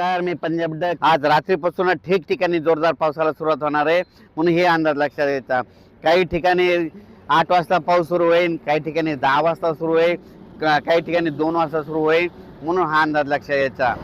नमस्कार मी पंजाब डक. आज रात्रीपासून ठिकठिकाणी जोरदार पावसाला सुरुवात होणार आहे. म्हणून हे अंदाज लक्षात येतात काही ठिकाणी आठ वाजता पाऊस सुरू होईल काही ठिकाणी दहा वाजता सुरू होईल काही ठिकाणी दोन वाजता सुरू होईल म्हणून हा अंदाज लक्षात यायचा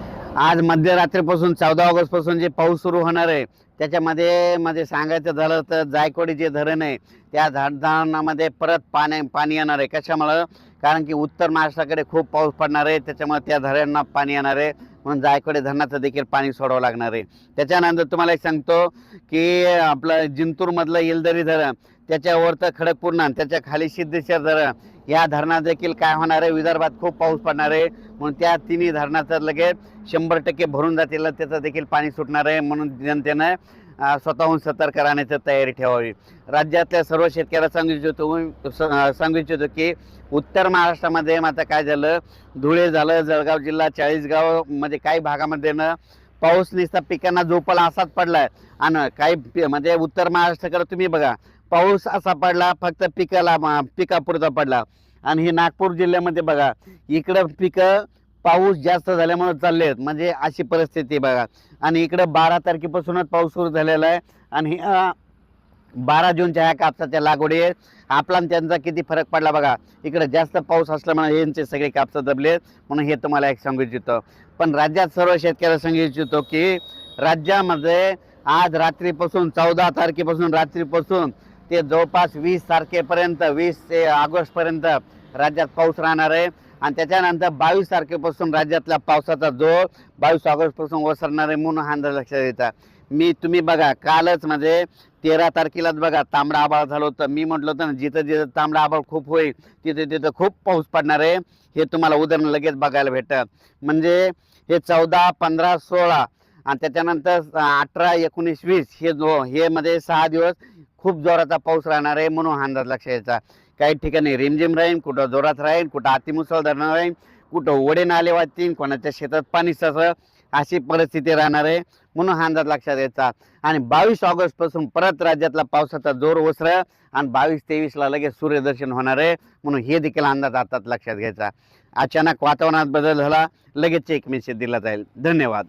आज मध्यरात्रीपासून चौदा ऑगस्टपासून जे पाऊस सुरू होणार आहे त्याच्यामध्ये मध्ये सांगायचं झालं तर जायकवाडी जे धरण आहे त्या धरणामध्ये परत पाणी पाणी येणार आहे. कशामुळं? कारण की उत्तर महाराष्ट्राकडे खूप पाऊस पडणार आहे त्याच्यामुळे त्या धरणांना पाणी येणार आहे. म्हणून जायकडे धरणाचं देखील पाणी सोडावं लागणार आहे. त्याच्यानंतर तुम्हाला एक सांगतो की आपलं जिंतूरमधलं येलदरी धरण त्याच्यावरचं खडकपूर्ण आणि त्याच्याखाली सिद्धेश्वर धरण या धरणात देखील काय होणार आहे? विदर्भात खूप पाऊस पडणार आहे. म्हणून त्या तिन्ही धरणाचं लगेच शंभर टक्के भरून जातील त्याचं देखील पाणी सुटणार आहे. म्हणून जनतेनं स्वतःहून सतर्क राहण्याची तयारी ठेवावी. राज्यातल्या सर्व शेतकऱ्याला सांगू इच्छितो स- सांगू इच्छितो की उत्तर महाराष्ट्रामध्ये आता काय झालं? धुळे झालं जळगाव जिल्हा चाळीसगाव म्हणजे काही भागामध्ये ना पाऊस निसता पिकांना झोपला असाच पडलाय. आणि काही म्हणजे उत्तर महाराष्ट्राकडे तुम्ही बघा पाऊस असा पडला फक्त पिकाला पिकापुरता पडला. आणि हे नागपूर जिल्ह्यामध्ये बघा इकडं पिकं पाऊस जास्त झाल्यामुळे चालले आहेत म्हणजे अशी परिस्थिती बघा. आणि इकडं बारा तारखेपासूनच पाऊस सुरू झालेला आहे. आणि बारा जूनच्या ह्या कापसाच्या लागवडी आहेत आपला त्यांचा किती फरक पडला बघा. इकडे जास्त पाऊस असल्यामुळे यांचे सगळे कापसं दबले. म्हणून हे तुम्हाला एक सांगू इच्छितो. पण राज्यात सर्व शेतकऱ्याला सांगू इच्छितो की राज्यामध्ये आज रात्रीपासून चौदा तारखेपासून रात्रीपासून ते जवळपास वीस तारखेपर्यंत वीस ते ऑगस्टपर्यंत राज्यात पाऊस राहणार आहे. आणि त्याच्यानंतर बावीस तारखेपासून राज्यातला पावसाचा जोर बावीस ऑगस्टपासून ओसरणार आहे म्हणून हा अंदाज लक्षात येतात मी तुम्ही बघा कालच म्हणजे तेरा तारखेलाच बघा तांबडा आभाळ झालं होतं. मी म्हटलं होतं ना जिथं जिथं तांबडा आभाळ खूप होईल तिथे तिथं खूप पाऊस पडणार आहे हे तुम्हाला उदाहरण लगेच बघायला भेटतं. म्हणजे हे चौदा पंधरा सोळा आणि त्याच्यानंतर अठरा एकोणीस वीस हे जो हे मध्ये सहा दिवस खूप जोराचा पाऊस राहणार आहे म्हणून हा अंदाज लक्षात यायचा. काही ठिकाणी रिमझिम राहील कुठं जोरात राहील कुठं अतिमुसळधार राहील कुठं ओढे नाले वाचतील कोणाच्या शेतात पाणी ससं अशी परिस्थिती राहणार आहे म्हणून हा अंदाज लक्षात यायचा. आणि बावीस ऑगस्टपासून परत राज्यातला पावसाचा जोर ओसर आणि बावीस तेवीसला लगेच सूर्यदर्शन होणार आहे म्हणून हे देखील अंदाज आता लक्षात घ्यायचा. अचानक वातावरणात बदल झाला लगेच एक मेसेज दिला जाईल. धन्यवाद.